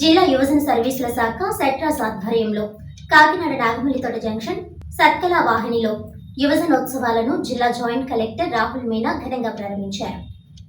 జిల్లా యువజన సర్వీసుల శాఖ సెట్రాస్ ఆధ్వర్యంలో కాకినాడ నాగమల్లితోట జంక్షన్ సత్కళ వాహినిలో యువజనోత్సవాలను జిల్లా జాయింట్ కలెక్టర్ రాహుల్ మీనా ఘనంగా ప్రారంభించారు.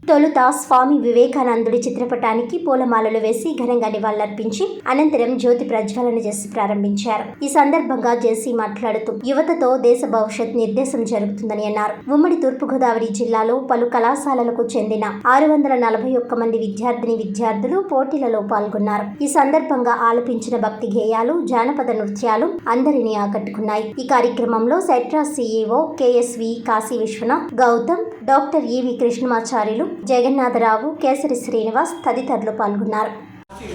తొలుత స్వామి వివేకానందుడి చిత్రపటానికి పూలమాలలు వేసి ఘనంగా నివాళులర్పించి అనంతరం జ్యోతి ప్రజ్వలన చేసి ప్రారంభించారు. ఈ సందర్భంగా జేసీ మాట్లాడుతూ యువతతో దేశ భవిష్యత్ నిర్దేశం జరుగుతుందని అన్నారు. ఉమ్మడి తూర్పుగోదావరి జిల్లాలో పలు కళాశాలలకు చెందిన ఆరు వందల నలభై ఒక్క మంది విద్యార్థిని విద్యార్థులు పోటీలలో పాల్గొన్నారు. ఈ సందర్భంగా ఆలపించిన భక్తి గేయాలు జానపద నృత్యాలు అందరినీ ఆకట్టుకున్నాయి. ఈ కార్యక్రమంలో సెట్రా CEO KSV Kasi Viswanath Gautam doctor EV Krishnamacharyulu Jagannatha Rao Kesari Srinivas తదితరులు పాల్గొన్నారు.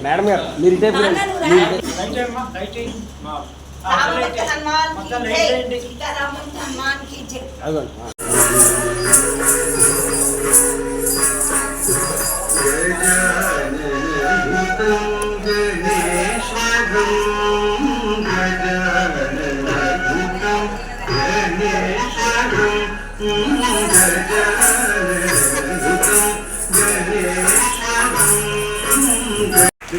మేడం గారు మీరు ఇటే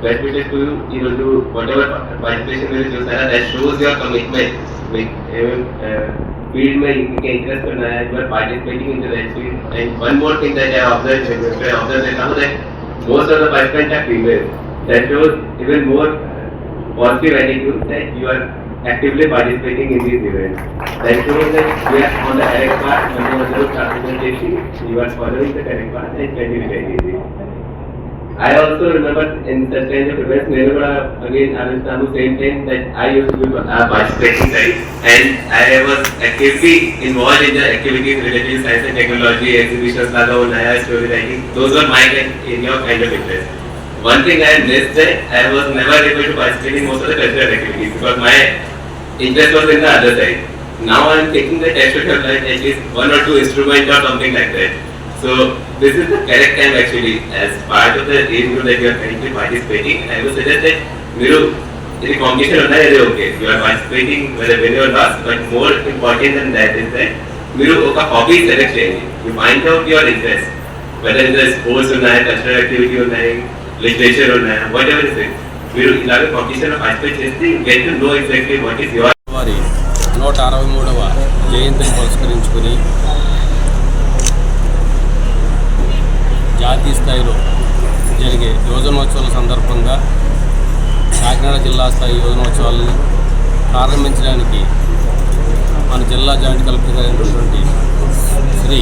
credited to you, you know, to whatever participation will do, Sarah, that shows your commitment. Like, you can interest interest करना है you are participating in the race field and one more thing that observed, observe I observe that how that most of the participants are female, that shows even more positive attitude that you are actively participating in these events. That shows that we are on the correct path, when you are doing representation, you are following the correct path and can be very easy. I also remember in such range of events, Neruda, again, the same thing that I used to be a participating right? and I was actively involved in the activities related to science and technology, exhibitions, Laga, Unaya, story writing. Those were my of kind of interest. One thing I missed that I was never able to participate in most of the cultural activities because my interest was in the other side. Now I'm taking the test to have like at least one or two instruments or something like that. So this is the correct time actually. As part of the age group that you are currently participating. I would suggest that మీరు ఇది competition ఉన్నా ఇది okay. You are participating whether win your loss but more important then that is that మీరు ఒక hobby select చేయండి. You find out your interest whether in sports ఉన్నాయి cultural activity ఉన్నాయి literature ఉన్నాయి వాట్ ఎవర్ ఇస్ ఇట్ మీరు ఇలాగే కాంపిటీషన్లో participate చేస్తే get to know exactly what is your వారి నూట అరవై మూడవ జయంతిని పురస్కరించుకుని జాతీయ స్థాయిలో జరిగే యువజనోత్సవాల సందర్భంగా కాకినాడ జిల్లా స్థాయి యువజనోత్సవాలను ప్రారంభించడానికి మన జిల్లా జాయింట్ కలెక్టర్ గారు అయినటువంటి శ్రీ